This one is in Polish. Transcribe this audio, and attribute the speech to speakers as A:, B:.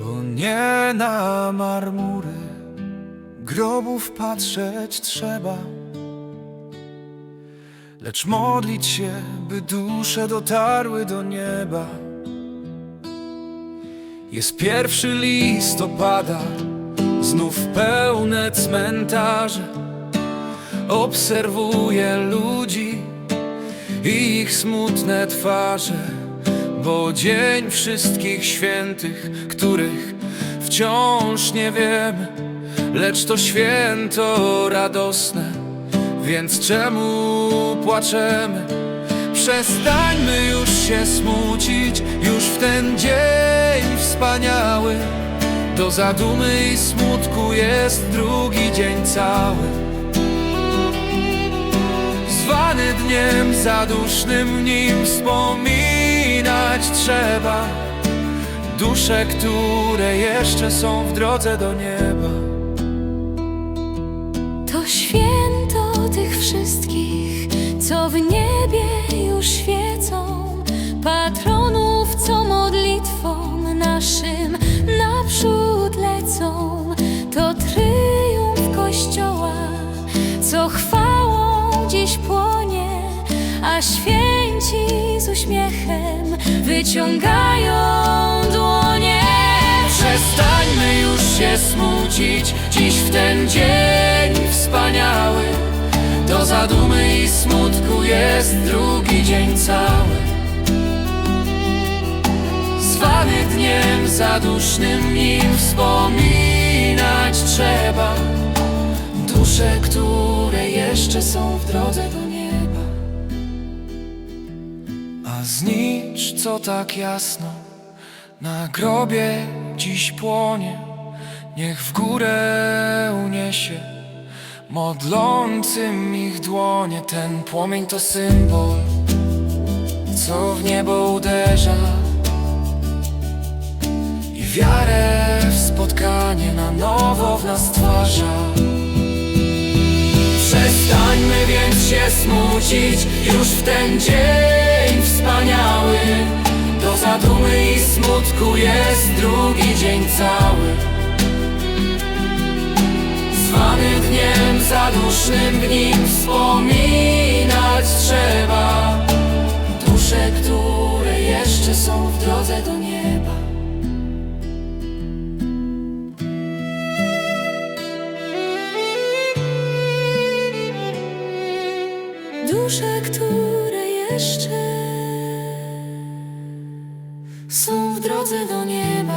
A: Bo nie na marmury grobów patrzeć trzeba Lecz modlić się, by dusze dotarły do nieba. Jest pierwszy listopada Znów pełne cmentarze. Obserwuję ludzi ich smutne twarze, bo dzień wszystkich świętych, których wciąż nie wiemy, lecz to święto radosne, więc czemu płaczemy? Przestańmy już się smucić, już w ten dzień wspaniały. Do zadumy i smutku jest drugi dzień cały. Dniem zadusznym, nim wspominać trzeba. Dusze, które jeszcze są w drodze do nieba.
B: To święto tych wszystkich, co w niebie już świecą, patronów, co modlitwą naszym naprzód lecą. To tryumf Kościoła, co chwałą dziś płonie, a święci z uśmiechem wyciągają dłonie.
A: Przestańmy już się smucić, dziś w ten dzień wspaniały. Do zadumy i smutku jest drugi dzień cały. Zwany dniem zadusznym, nim wspominać trzeba. Dusze, które jeszcze są w drodze do nieba A znicz, co tak jasno na grobie dziś płonie, niech w górę uniesie modlącym ich dłonie. Ten płomień to symbol, co w niebo uderza i wiarę w spotkanie na nowo w nas stwarza. Przestańmy więc się smucić już w ten dzień wspaniały. Do zadumy i smutku jest drugi dzień cały. Zwany dniem zadusznym, w nim wspominać trzeba dusze, które jeszcze są w drodze do nieba.
B: Dusze, które jeszcze są w drodze do nieba.